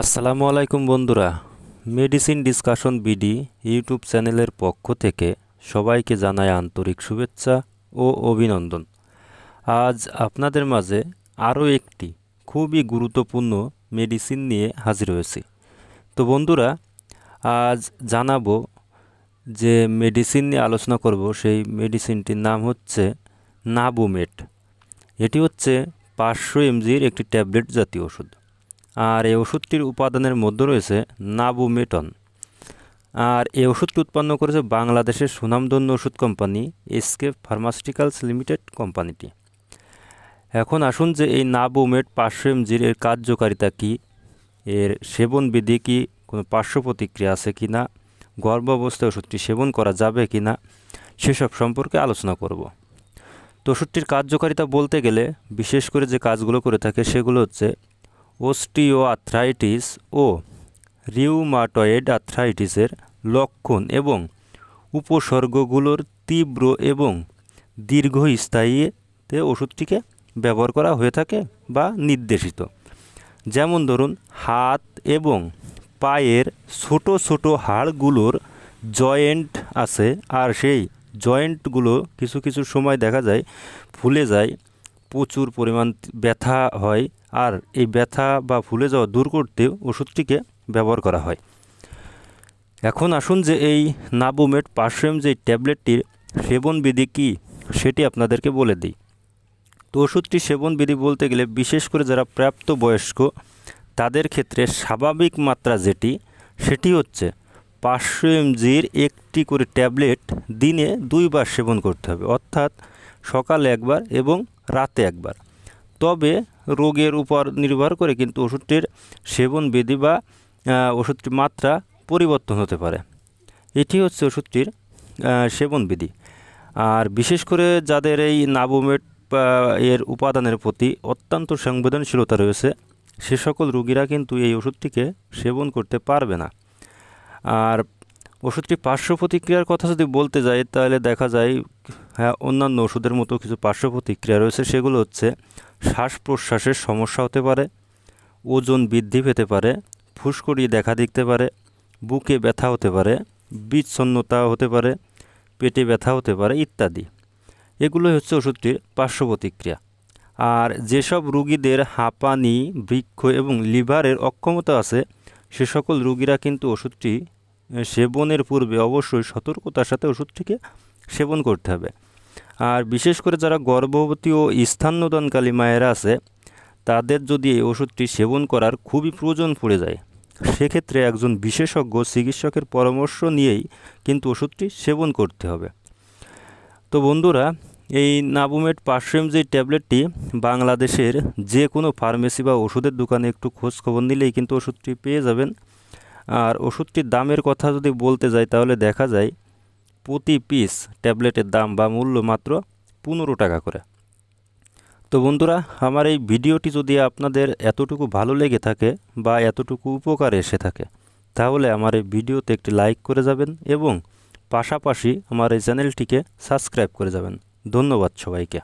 আসসালামু আলাইকুম বন্ধুরা। মেডিসিন ডিসকাশন বিডি ইউটিউব চ্যানেলের পক্ষ থেকে সবাইকে জানায় আন্তরিক শুভেচ্ছা ও অভিনন্দন। আজ আপনাদের মাঝে আরও একটি খুবই গুরুত্বপূর্ণ মেডিসিন নিয়ে হাজির হয়েছি। তো বন্ধুরা, আজ জানাব যে মেডিসিন নিয়ে আলোচনা করব সেই মেডিসিনটির নাম হচ্ছে নাবুমেট এটি হচ্ছে পাঁচশো এমজির একটি ট্যাবলেট জাতীয় ওষুধ। আর এই ওষুধটির উপাদানের মধ্যে রয়েছে নাবুমেটন। আর এই ওষুধটি উৎপন্ন করেছে বাংলাদেশের সুনামধন্য ওষুধ কোম্পানি এসকে ফার্মাসিউটিক্যালস লিমিটেড কোম্পানিটি। এখন আসুন যে এই নাবুমেট পাঁচশো এমজির এর কার্যকারিতা কী, এর সেবন বিধি কি, কোনো পার্শ্ব প্রতিক্রিয়া আছে কি না, গর্ভাবস্থায় ওষুধটি সেবন করা যাবে কি না, সেসব সম্পর্কে আলোচনা করব। তো ওষুধটির কার্যকারিতা বলতে গেলে বিশেষ করে যে কাজগুলো করে থাকে সেগুলো হচ্ছে ওস্টিও আর্থ্রাইটিস ও রিউমাটয়েড আর্থ্রাইটিসের লক্ষণ এবং উপসর্গগুলোর তীব্র এবং দীর্ঘস্থায়ীতে ওষুধটিকে ব্যবহার করা হয়ে থাকে বা নির্দেশিত। যেমন ধরুন, হাত এবং পায়ের ছোট ছোট হাড়গুলোর জয়েন্ট আছে আর সেই জয়েন্টগুলো কিছু কিছু সময় দেখা যায়, ফুলে যায়, প্রচুর পরিমাণ ব্যথা হয় আর এই ব্যথা বা ফুলে যাওয়া দূর করতে ওষুধটিকে ব্যবহার করা হয়। এখন আসুন যে এই নাবুমেট পার্শ্বেম যে ট্যাবলেটটির সেবন বিধি কী, সেটি আপনাদেরকে বলে দিই। তো ওষুধটি সেবন বিধি বলতে গেলে বিশেষ করে যারা প্রাপ্ত বয়স্ক তাদের ক্ষেত্রে স্বাভাবিক মাত্রা যেটি, সেটি হচ্ছে পাঁচশো এমজির একটি করে ট্যাবলেট দিনে দুইবার সেবন করতে হবে। অর্থাৎ সকালে একবার এবং রাতে একবার। তবে রোগের উপর নির্ভর করে কিন্তু ওষুধটির সেবন বিধি বা ওষুধটির মাত্রা পরিবর্তন হতে পারে। এটি হচ্ছে ওষুধটির সেবন বিধি। আর বিশেষ করে যাদের এই নাবোমেট এর উপাদানের প্রতি অত্যন্ত সংবেদনশীলতা রয়েছে, সে সকল রুগীরা কিন্তু এই ওষুধটিকে সেবন করতে পারবে না। আর ওষুধটি পার্শ্ব প্রতিক্রিয়ার কথা যদি বলতে যাই, তাহলে দেখা যায় হ্যাঁ অন্যান্য ওষুধের মতো কিছু পার্শ্ব প্রতিক্রিয়া রয়েছে। সেগুলো হচ্ছে শ্বাস প্রশ্বাসের সমস্যা হতে পারে, ওজন বৃদ্ধি পেতে পারে, ফুসকড়ি দেখা দিতে পারে, বুকে ব্যথা হতে পারে, বিচ্ছন্নতা হতে পারে, পেটে ব্যথা হতে পারে ইত্যাদি। এগুলোই হচ্ছে ওষুধটির পার্শ্ব প্রতিক্রিয়া। আর যেসব রুগীদের হাঁপানি, বৃক্ষ এবং লিভারের অক্ষমতা আছে, সে সকল রুগীরা কিন্তু ওষুধটি সেবনের পূর্বে অবশ্যই সতর্কতার সাথে ওষুধটিকে সেবন করতে হবে। আর বিশেষ করে যারা গর্ভবতী ও স্থান্যদানকালী মায়েরা আছে, তাদের যদি এই ওষুধটি সেবন করার খুবই প্রয়োজন পড়ে যায়, সেক্ষেত্রে একজন বিশেষজ্ঞ চিকিৎসকের পরামর্শ নিয়েই কিন্তু ওষুধটি সেবন করতে হবে। তো বন্ধুরা, এই নাবুমেট পার্শ্বেম যে ট্যাবলেটটি বাংলাদেশের যে কোনো ফার্মেসি বা ওষুধের দোকানে একটু খোঁজ খবর নিলেই কিন্তু ওষুধটি পেয়ে যাবেন। আর ওষুধটির দামের কথা যদি বলতে যাই, তাহলে দেখা যায় প্রতি পিস ট্যাবলেটের দাম বা মূল্য মাত্র পনেরো টাকা করে। তো বন্ধুরা, আমার এই ভিডিওটি যদি আপনাদের এতটুকু ভালো লেগে থাকে বা এতটুকু উপকার এসে থাকে, তাহলে আমার এই ভিডিওতে একটি লাইক করে যাবেন এবং পাশাপাশি আমার এই চ্যানেলটিকে সাবস্ক্রাইব করে যাবেন। ধন্যবাদ সবাইকে।